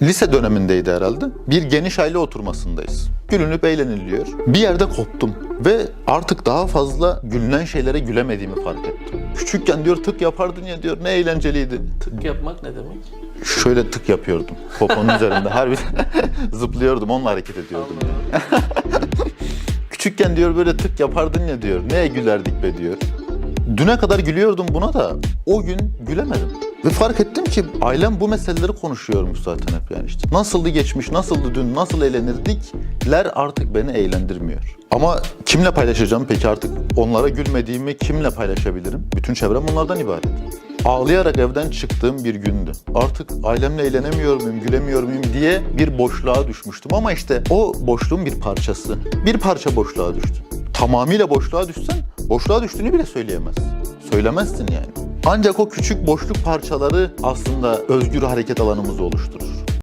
Lise dönemindeydi herhalde. Bir geniş aile oturmasındayız. Gülünüp eğleniliyor. Bir yerde koptum ve artık daha fazla gülünen şeylere gülemediğimi fark ettim. Küçükken diyor tık yapardın ya diyor ne eğlenceliydi. Tık yapmak ne demek? Şöyle tık yapıyordum poponun üzerinde. Harbi zıplıyordum onunla hareket ediyordum. Küçükken diyor böyle tık yapardın ya diyor. Neye gülerdik be diyor. Düne kadar gülüyordum buna da o gün gülemedim. Ve fark ettim ki ailem bu meseleleri konuşuyormuş zaten hep yani işte. Nasıldı geçmiş, nasıldı dün, nasıl eğlenirdikler artık beni eğlendirmiyor. Ama kimle paylaşacağım peki artık onlara gülmediğimi kimle paylaşabilirim? Bütün çevrem onlardan ibaret. Ağlayarak evden çıktığım bir gündü. Artık ailemle eğlenemiyor muyum, gülemiyor muyum diye bir boşluğa düşmüştüm. Ama işte o boşluğun bir parçası. Bir parça boşluğa düştüm. Tamamıyla boşluğa düşsen boşluğa düştüğünü bile söyleyemezsin. Söylemezsin yani. Ancak o küçük boşluk parçaları aslında özgür hareket alanımızı oluşturur.